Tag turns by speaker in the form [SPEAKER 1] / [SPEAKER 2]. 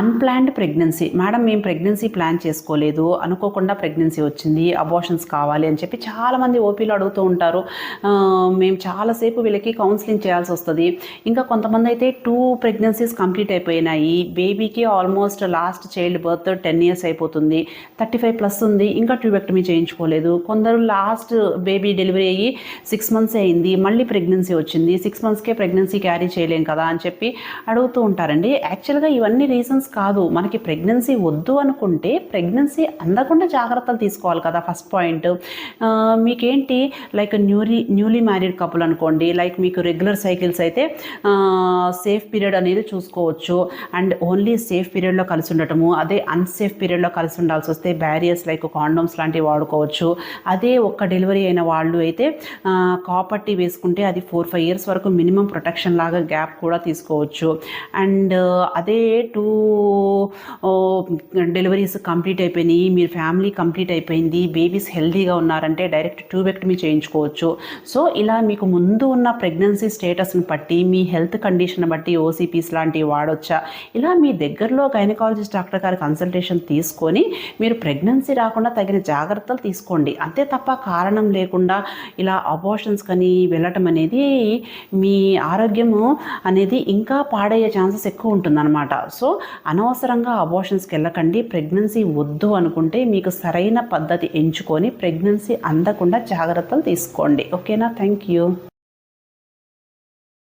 [SPEAKER 1] Unplanned pregnancy madam మేము pregnancy plan చేసుకోలేదు. అనుకోకుండా ప్రెగ్నెన్సీ వచ్చింది. అబోషన్స్ కావాలి అని చెప్పి చాలామంది ఓపీలు అడుగుతూ ఉంటారు. మేము చాలాసేపు వీళ్ళకి కౌన్సిలింగ్ చేయాల్సి వస్తుంది. ఇంకా కొంతమంది అయితే టూ ప్రెగ్నెన్సీస్ కంప్లీట్ అయిపోయినాయి. బేబీకి almost last child birth ten years అయిపోతుంది. థర్టీ ఫైవ్ ప్లస్ ఉంది. ఇంకా ట్యూబెక్టమీ చేయించుకోలేదు. కొందరు లాస్ట్ బేబీ డెలివరీ అయ్యి సిక్స్ మంత్స్ అయింది. మళ్ళీ ప్రెగ్నెన్సీ వచ్చింది. సిక్స్ మంత్స్కే ప్రెగ్నెన్సీ క్యారీ చేయలేం కదా అని చెప్పి అడుగుతూ ఉంటారండి. యాక్చువల్గా ఇవన్నీ రీజన్స్ కాదు. మనకి ప్రెగ్నెన్సీ వద్దు అనుకుంటే ప్రెగ్నెన్సీ అందకుండా జాగ్రత్తలు తీసుకోవాలి కదా. ఫస్ట్ పాయింట్ మీకేంటి? Like newly newly married couple అనుకోండి. లైక్ మీకు రెగ్యులర్ సైకిల్స్ అయితే సేఫ్ పీరియడ్ అనేది చూసుకోవచ్చు. అండ్ ఓన్లీ సేఫ్ పీరియడ్లో కలిసి ఉండటము అదే అన్సేఫ్ పీరియడ్లో కలిసి ఉండాల్సి వస్తే బ్యారియర్స్ లైక్ కాండోమ్స్ లాంటివి వాడుకోవచ్చు. అదే ఒక్క డెలివరీ అయిన వాళ్ళు అయితే కాపర్టీ వేసుకుంటే అది ఫోర్ ఫైవ్ ఇయర్స్ వరకు మినిమం ప్రొటెక్షన్ లాగా గ్యాప్ కూడా తీసుకోవచ్చు. అండ్ అదే టూ డెలివరీస్ కంప్లీట్ అయిపోయినాయి మీరు ఫ్యామిలీ కంప్లీట్ అయిపోయింది బేబీస్ హెల్దీగా ఉన్నారంటే డైరెక్ట్ ట్యూబెక్టమీ చేయించుకోవచ్చు. సో ఇలా మీకు ముందు ఉన్న ప్రెగ్నెన్సీ స్టేటస్ని బట్టి మీ హెల్త్ కండిషన్ బట్టి ఓసీపీస్ లాంటివి వాడొచ్చా? ఇలా మీ దగ్గరలో గైనకాలజిస్ట్ డాక్టర్ గారి కన్సల్టేషన్ తీసుకొని మీరు ప్రెగ్నెన్సీ రాకుండా తగిన జాగ్రత్తలు తీసుకోండి. అంతే తప్ప కారణం లేకుండా ఇలా అబోషన్స్ కానీ వెళ్ళటం అనేది మీ ఆరోగ్యము అనేది ఇంకా పాడయ్యే ఛాన్సెస్ ఎక్కువ ఉంటుందన్నమాట. సో అనవసరంగా అబోషన్స్కి వెళ్ళకండి ప్రెగ్నెన్సీ వద్దు అనుకుంటే మీకు సరైన పద్ధతి ఎంచుకొని ప్రెగ్నెన్సీ అందకుండా జాగ్రత్తలు తీసుకోండి. ఓకేనా? Thank you